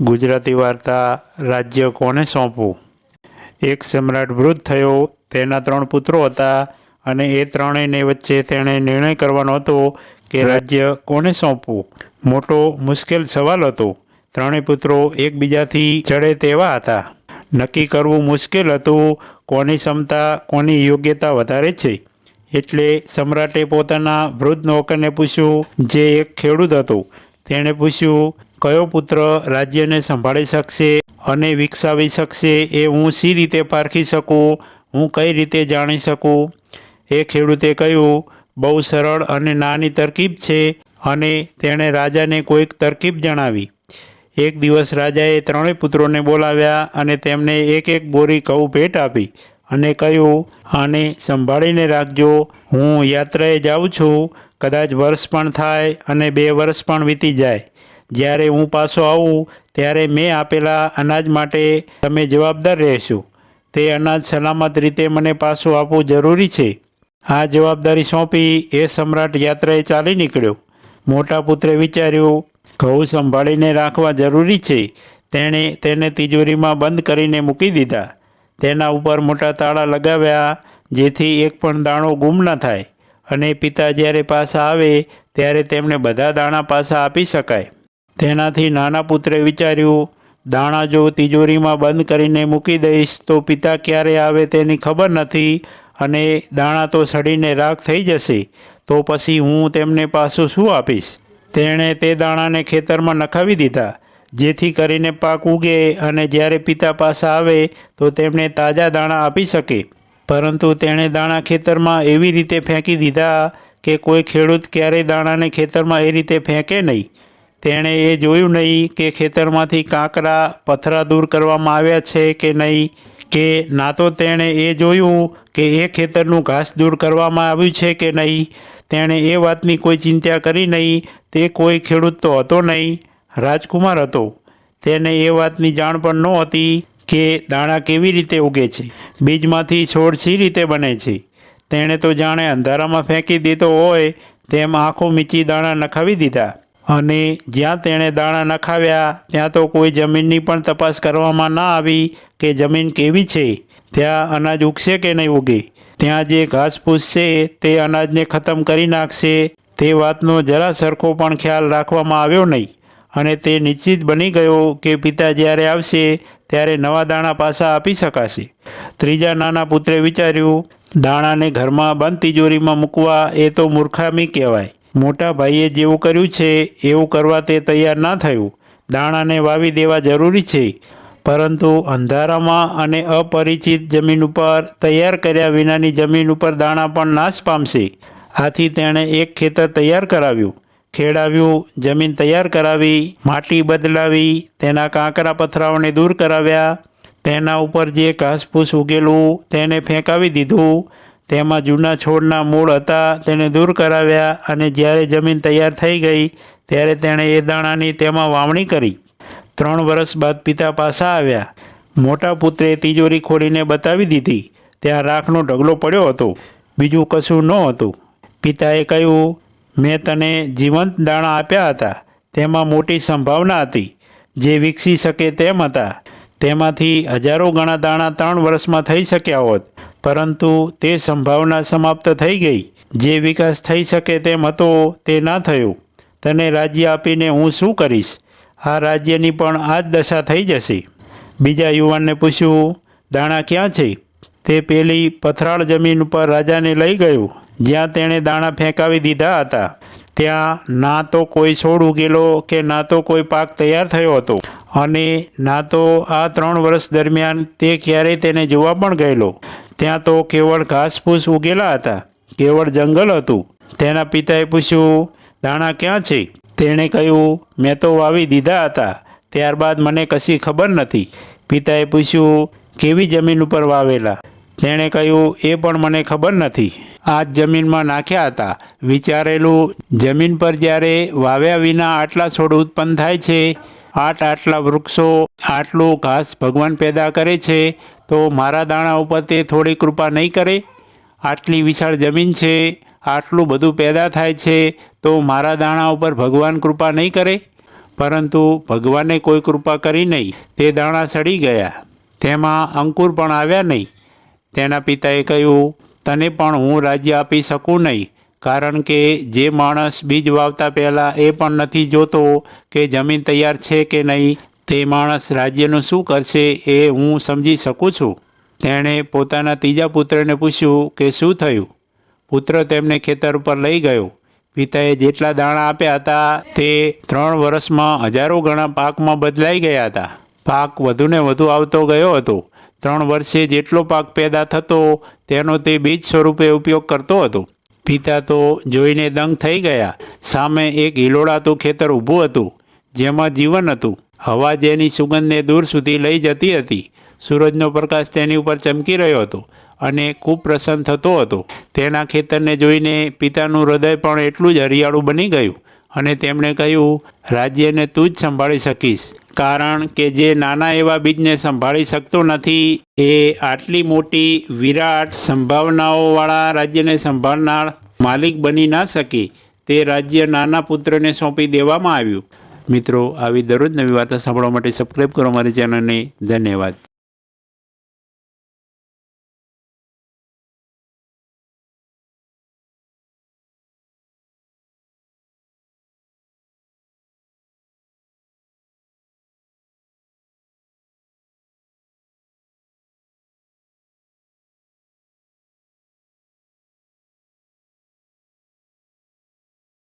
ગુજરાતી વાર્તા રાજ્ય કોને સોંપવું? એક સમ્રાટ વૃદ્ધ થયો, તેના ત્રણ પુત્રો હતા અને એ ત્રણેયને વચ્ચે તેણે નિર્ણય કરવાનો હતો કે રાજ્ય કોને સોંપવું. મોટો મુશ્કેલ સવાલ હતો. ત્રણેય પુત્રો એકબીજાથી ચડે તેવા હતા. નક્કી કરવું મુશ્કેલ હતું, કોની ક્ષમતા, કોની યોગ્યતા વધારે છે. એટલે સમ્રાટે પોતાના વૃદ્ધ નોકરને પૂછ્યું, જે એક ખેડૂત હતો. તેણે પૂછ્યું કયો પુત્ર રાજ્યને સંભાળી શકશે અને વિકસાવી શકશે એ હું સી રીતે પારખી શકું? હું કઈ રીતે જાણી શકું? એ ખેડૂતે કહ્યું, બહુ સરળ અને નાની તરકીબ છે. અને તેણે રાજાને કોઈક તરકીબ જણાવી. એક દિવસ રાજાએ ત્રણેય પુત્રોને બોલાવ્યા અને તેમને એક એક બોરી ઘઉં ભેટ આપી અને કહ્યું, આને સંભાળીને રાખજો. હું યાત્રાએ જાઉં છું. કદાચ વર્ષ પણ થાય અને બે વર્ષ પણ વીતી જાય. જ્યારે હું પાછો આવું, ત્યારે મેં આપેલા અનાજ માટે તમે જવાબદાર રહેશો. તે અનાજ સલામત રીતે મને પાછું આપવું જરૂરી છે. આ જવાબદારી સોંપી એ સમ્રાટ યાત્રાએ ચાલી નીકળ્યો. મોટા પુત્રે વિચાર્યું, ઘઉં સંભાળીને રાખવા જરૂરી છે. તેણે તેને તિજોરીમાં બંધ કરીને મૂકી દીધા. તેના ઉપર મોટા તાળા લગાવ્યા, જેથી એક પણ દાણો ગુમ ન થાય. અને પિતા જ્યારે પાછા આવે, ત્યારે તેમને બધા દાણા પાછા આપી શકાય. તેનાથી નાના પુત્રે વિચાર્યું, દાણા જો તિજોરીમાં બંધ કરીને મૂકી દઈશ, તો પિતા ક્યારે આવે તેની ખબર નથી અને દાણા તો સડીને રાખ થઈ જશે, તો પછી હું તેમને પાછું શું આપીશ? તેણે તે દાણાને ખેતરમાં નખાવી દીધા, જેથી કરીને પાક ઉગે અને જ્યારે પિતા પાસા આવે, તો તેમને તાજા દાણા આપી શકે. પરંતુ તેણે દાણા ખેતરમાં એવી રીતે ફેંકી દીધા કે કોઈ ખેડૂત ક્યારેય દાણાને ખેતરમાં એ રીતે ફેંકે નહીં. તેણે એ જોયું નહીં કે ખેતરમાંથી કાંકરા, પથરા દૂર કરવામાં આવ્યા છે કે નહીં, કે ના તો તેણે એ જોયું કે એ ખેતરનું ઘાસ દૂર કરવામાં આવ્યું છે કે નહીં. તેણે એ વાતની કોઈ ચિંતા કરી નહીં, તે કોઈ ખેડૂત તો હતો નહીં, રાજકુમાર હતો. તેને એ વાતની જાણ પણ નહોતી કે દાણા કેવી રીતે ઉગે છે, બીજમાંથી છોડ સી રીતે બને છે. તેણે તો જાણે અંધારામાં ફેંકી દીધો હોય, તેમ આંખો મીચી દાણા નખાવી દીધા. અને જ્યાં તેણે દાણા નખાવ્યા, ત્યાં તો કોઈ જમીનની પણ તપાસ કરવામાં ના આવી કે જમીન કેવી છે. ત્યાં અનાજ ઉગશે કે નહીં ઉગે? ત્યાં જે ઘાસફૂસ છે તે અનાજને ખતમ કરી નાખશે. તે વાતનો જરા સરખો પણ ખ્યાલ રાખવામાં આવ્યો નહીં. અને તે નિશ્ચિત બની ગયો કે પિતા જ્યારે આવશે, ત્યારે નવા દાણા પાછા આપી શકાશે. ત્રીજા નાના પુત્રે વિચાર્યું, દાણાને ઘરમાં બંધ તિજોરીમાં મૂકવા એ તો મૂર્ખામી કહેવાય. મોટા ભાઈએ જેવું કર્યું છે, એવું કરવા તે તૈયાર ના થયું. દાણાને વાવી દેવા જરૂરી છે. પરંતુ અંધારામાં અને અપરિચિત જમીન ઉપર તૈયાર કર્યા વિનાની જમીન ઉપર દાણા પણ નાશ પામશે. આથી તેણે એક ખેતર તૈયાર કરાવ્યું. ખેડાવ્યું, જમીન તૈયાર કરાવી, માટી બદલાવી, તેના કાંકરા પથરાઓને દૂર કરાવ્યા. તેના ઉપર જે ઘાસફૂસ ઉગેલું, તેને ફેંકાવી દીધું. તેમાં જૂના છોડના મૂળ હતા, તેને દૂર કરાવ્યા અને જ્યારે જમીન તૈયાર થઈ ગઈ, ત્યારે તેણે એ દાણાની તેમાં વાવણી કરી. ત્રણ વર્ષ બાદ પિતા પાછા આવ્યા. મોટા પુત્રે તિજોરી ખોલીને બતાવી દીધી. ત્યાં રાખનો ઢગલો પડ્યો હતો. બીજું કશું ન હતું. પિતાએ કહ્યું, મેં તને જીવંત દાણા આપ્યા હતા. તેમાં મોટી સંભાવના હતી. જે વિકસી શકે તેમ હતા. તેમાંથી હજારો ગણા દાણા ત્રણ વર્ષમાં થઈ શક્યા હોત. પરંતુ તે સંભાવના સમાપ્ત થઈ ગઈ. જે વિકાસ થઈ શકે તેમ હતો તે ના થયો. તને રાજ્ય આપીને હું શું કરીશ? આ રાજ્યની પણ આ જ દશા થઈ જશે. બીજા યુવાનને પૂછ્યું, દાણા ક્યાં છે? તે પેલી પથરાળ જમીન ઉપર રાજાને લઈ ગયું, જ્યાં તેણે દાણા ફેંકાવી દીધા હતા. ત્યાં ના તો કોઈ છોડ ઉગેલો કે ના તો કોઈ પાક તૈયાર થયો હતો. અને ના તો આ ત્રણ વર્ષ દરમિયાન તે ક્યારેય તેને જોવા પણ ગયેલો. ત્યાં તો કેવળ ઘાસફૂસ ઉગેલા હતા. કેવળ જંગલ હતું. તેના પિતાએ પૂછ્યું, દાણા ક્યાં છે? તેણે કહ્યું, મેં તો વાવી દીધા હતા. ત્યારબાદ મને કશી ખબર નથી. પિતાએ પૂછ્યું, કેવી જમીન ઉપર વાવેલા? તેણે કહ્યું, એ પણ મને ખબર નથી. આ જ જમીનમાં નાખ્યા હતા. વિચારેલું જમીન પર જ્યારે વાવ્યા વિના આટલા છોડ ઉત્પન્ન થાય છે આટ આટલા વૃક્ષો, આટલું ઘાસ ભગવાન પેદા કરે છે, તો મારા દાણા ઉપર તે થોડી કૃપા નહીં કરે? આટલી વિશાળ જમીન છે, આટલું બધું પેદા થાય છે, તો મારા દાણા ઉપર ભગવાન કૃપા નહીં કરે? પરંતુ ભગવાને કોઈ કૃપા કરી નહીં. તે દાણા સડી ગયા. તેમાં અંકુર પણ આવ્યા નહીં. તેના પિતાએ કહ્યું, તને પણ હું રાજ્ય આપી શકું નહીં. કારણ કે જે માણસ બીજ વાવતા પહેલાં એ પણ નથી જોતો કે જમીન તૈયાર છે કે નહીં, તે માણસ રાજ્યનું શું કરશે એ હું સમજી શકું છું. તેણે પોતાના ત્રીજા પુત્રને પૂછ્યું કે શું થયું? પુત્ર તેમને ખેતર ઉપર લઈ ગયો. પિતાએ જેટલા દાણા આપ્યા હતા તે ત્રણ વર્ષમાં હજારો ગણા પાકમાં બદલાઈ ગયા હતા. પાક વધુને વધુ આવતો ગયો હતો. ત્રણ વર્ષે જેટલો પાક પેદા થતો તેનો તે બીજ સ્વરૂપે ઉપયોગ કરતો હતો. પિતા તો જોઈને દંગ થઈ ગયા. સામે એક હિલોડાતું ખેતર ઊભું હતું, જેમાં જીવન હતું. હવા જેની સુગંધને દૂર સુધી લઈ જતી હતી. સૂરજનો પ્રકાશ તેની ઉપર ચમકી રહ્યો હતો અને ખૂબ પ્રસન્ન થતો હતો. તેના ખેતરને જોઈને પિતાનું હૃદય પણ એટલું જ હરિયાળું બની ગયું અને તેમણે કહ્યું, રાજ્યને તું જ સંભાળી શકીશ. કારણ કે જે નાના એવા બીજને સંભાળી શકતો નથી, એ આટલી મોટી વિરાટ સંભાવનાઓવાળા રાજ્યને સંભાળનાર માલિક બની ના શકે, તે રાજ્ય નાના પુત્રને સોંપી દેવામાં આવ્યું. મિત્રો, આવી દરરોજ નવી વાતો સાંભળવા માટે સબસ્ક્રાઈબ કરો મારી ચેનલને ધન્યવાદ.